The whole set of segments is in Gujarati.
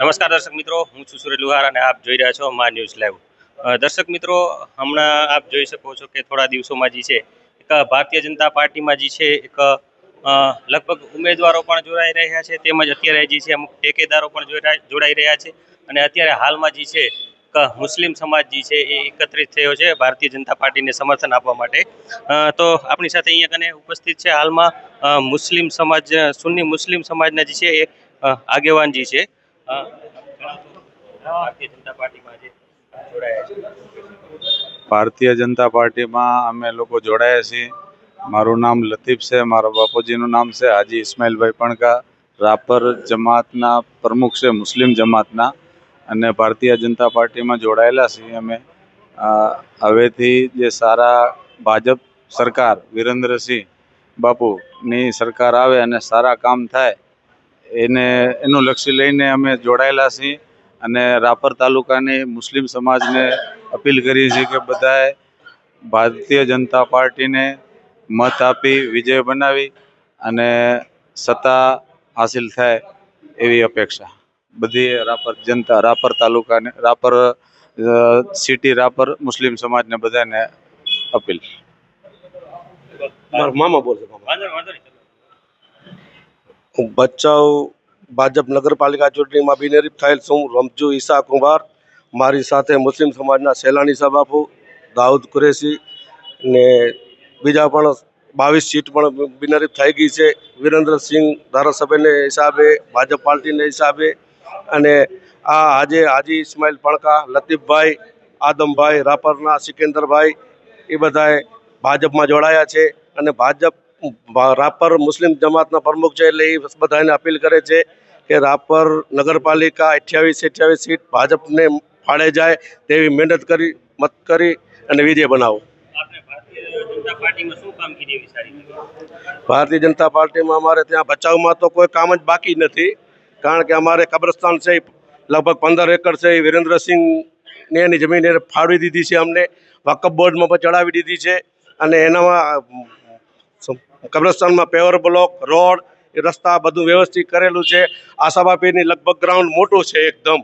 નમસ્કાર દર્શક મિત્રો, હું છું સુરેશ લુહાર અને આપ જોઈ રહ્યા છો મા ન્યૂઝ લાઈવ. દર્શક મિત્રો, હમણાં આપ જોઈ શકો છો કે થોડા દિવસોમાં જે છે, એક ભારતીય જનતા પાર્ટીમાં જે છે, એક લગભગ ઉમેદવારો પણ જોડાઈ રહ્યા છે, તેમજ અત્યારે જે છે, અમુક ટેકેદારો પણ જોડાઈ રહ્યા છે અને અત્યારે હાલમાં જે છે, એક મુસ્લિમ સમાજ જે છે, એ એકત્રિત થયો છે ભારતીય જનતા પાર્ટીને સમર્થન આપવા માટે. તો આપણી સાથે અહીંયા કને ઉપસ્થિત છે હાલમાં મુસ્લિમ સમાજ, સુન્ની મુસ્લિમ સમાજના જે છે, એ આગેવાન જે છે ભારતીય જનતા પાર્ટીમાં ભારતીય જનતા પાર્ટીમાં અમે લોકો જોડાયા છીએ. મારું નામ લતીફ છે, મારા બાપુજીનું નામ છે, હાજી ઇસ્માઇલભાઈ પણકા, રાપર જમાતના પ્રમુખ છે, મુસ્લિમ જમાતના. અને ભારતીય જનતા પાર્ટીમાં જોડાયેલા છીએ અમે. હવેથી જે સારા ભાજપ સરકાર, વિરેન્દ્રસિંહ બાપુની સરકાર આવે અને સારા કામ થાય એને એનું લક્ષ્ય લઈને અમે જોડાયેલા છીએ અને રાપર તાલુકાની મુસ્લિમ સમાજને અપીલ કરીએ છીએ કે બધાએ ભારતીય જનતા પાર્ટીને મત આપી વિજય બનાવી અને સત્તા હાસિલ થાય એવી અપેક્ષા. બધી રાપર જનતા રાપર તાલુકાને રાપર સિટી રાપર મુસ્લિમ સમાજને બધાને અપીલ. મામા બોલશે મામા વાંધો નહીં, વાંધો નહીં. હું ભચાઉ ભાજપ નગરપાલિકા ચૂંટણીમાં બિનહરીફ થયેલ છું. રમજુ ઈસા કુંભાર, મારી સાથે મુસ્લિમ સમાજના સેલાની સભાપુ દાઉદ કુરેશી ને બીજા પણ બાવીસ સીટ પણ બિનહરીફ થઈ ગઈ છે. વિરેન્દ્રસિંહ ધારાસભ્યને હિસાબે, ભાજપ પાર્ટીને હિસાબે અને આ આજે હાજી ઇસ્માઇલ પણકા, લતીફભાઈ, આદમભાઈ, રાપરના સિકંદરભાઈ, એ બધાએ ભાજપમાં જોડાયા છે અને ભાજપ રાપર મુસ્લિમ જમાતના પ્રમુખ છે એટલે એ બધાને અપીલ કરે છે કે રાપર નગરપાલિકા અઠ્યાવીસ અઠ્યાવીસ સીટ ભાજપને ફાળે જાય તેવી મહેનત કરી, મત કરી અને વિજય બનાવો. ભારતીય જનતા પાર્ટીમાં અમારે ત્યાં ભચાઉમાં તો કોઈ કામ જ બાકી નથી, કારણ કે અમારે કબ્રસ્તાન છે લગભગ પંદર એકર છે, એ વિરેન્દ્રસિંહને એની જમીન ફાળવી દીધી છે અમને, વકફ બોર્ડમાં પણ ચડાવી દીધી છે અને એનામાં કબ્રસ્તાનમાં પેવર બ્લોક, રોડ રસ્તા બધું વ્યવસ્થિત કરેલું છે. આશાબાપીની લગભગ ગ્રાઉન્ડ મોટું છે એકદમ.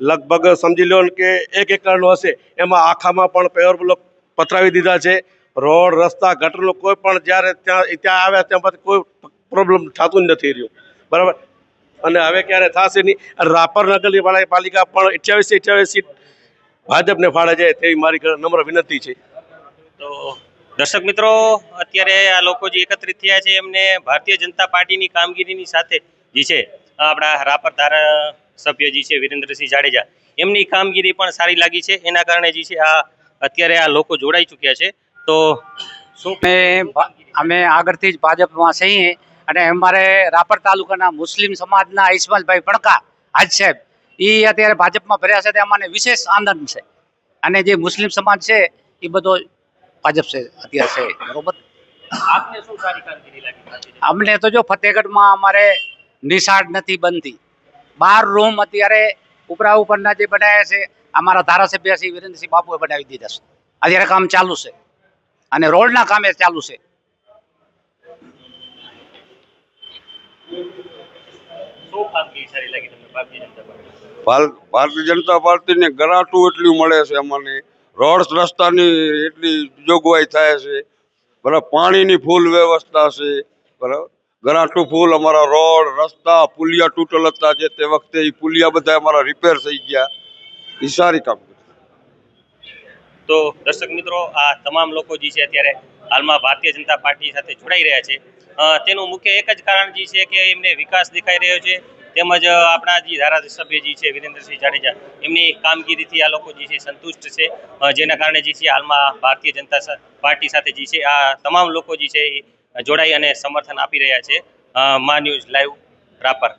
લગભગ સમજી લો કે એક એકરનું હશે. એમાં આખામાં પણ પેવર બ્લોક પથરાવી દીધા છે. રોડ, રસ્તા, ગટરનો કોઈ પણ જ્યારે ત્યાં ત્યાં આવ્યા ત્યાં પછી કોઈ પ્રોબ્લેમ થતું જ નથી રહ્યું. બરાબર? અને હવે ક્યારે થશે નહીં? રાપર નગરપાલિકા પાલિકા પણ અઠ્યાવીસ અઠ્યાવીસ સીટ ભાજપને ફાળે જાય તેવી મારી નમ્ર વિનંતી છે. તો દર્શક મિત્રો, અત્યારે આ લોકો જે એકત્રિત થયા છે, એમને ભારતીય જનતા પાર્ટીની કામગીરીની સાથે જે છે, આપણા રાપર ધારાસભ્ય જે છે, વિરેન્દ્રસિંહ જાડેજા, એમની કામગીરી પણ સારી લાગી છે. એના કારણે જે છે, આ અત્યારે આ લોકો જોડાઈ ચૂક્યા છે. તો શું અમે આગળથી જ ભાજપમાં છીએ અને અમારે રાપર તાલુકાના મુસ્લિમ સમાજના ઇસ્માઇલભાઈ પડકા, હાજ સાહેબ એ અત્યારે ભાજપમાં ભર્યા છે, તે અમને વિશેષ આનંદ છે. અને જે મુસ્લિમ સમાજ છે એ બધો ભાજપ છે અત્યારે છે બરોબર? અમને તો જો ફતેહગઢમાં અમારે નિશાળ નથી બનતી. બાર રૂમ અત્યારે ઉપરા ઉપરના જે બનાવ્યા છે અમારા ધારાસભ્ય શ્રી વિરેન્દ્રસિંહ બાપુએ બનાવી દીધા છે. અત્યારે કામ ચાલુ છે અને રોડના કામે ચાલુ છે. ભારતીય જનતા પાર્ટીને ગરાટું એટલું મળે છે અમને. રોડ રસ્તાની એટલી જોગવાઈ થાય છે. બરાબર, પાણીની ફૂલ વ્યવસ્થા છે. બરાબર, ગરાટું ફૂલ અમારા રોડ, રસ્તા, પુલિયા તૂટલ હતા જે તે વખતે એ પુલિયા બધા અમારા રિપેર થઈ ગયા. એ સારી કામગીરી તો દર્શક મિત્રો, આ તમામ લોકો જે છે અત્યારે હાલમાં ભારતીય જનતા પાર્ટી સાથે જોડાઈ રહ્યા છે. તેનું મુખ્ય એક જ કારણ જે છે કે એમને વિકાસ દેખાઈ રહ્યો છે. તેમજ આપણા જે ધારાસભ્ય જે છે વિરેન્દ્રસિંહ જાડેજા, એમની કામગીરીથી આ લોકો જે છે સંતુષ્ટ છે. જેના કારણે જે છે હાલમાં ભારતીય જનતા પાર્ટી સાથે જે છે આ તમામ લોકો જે છે જોડાઈ અને સમર્થન આપી રહ્યા છે. મા ન્યૂઝ લાઈવ રાપર.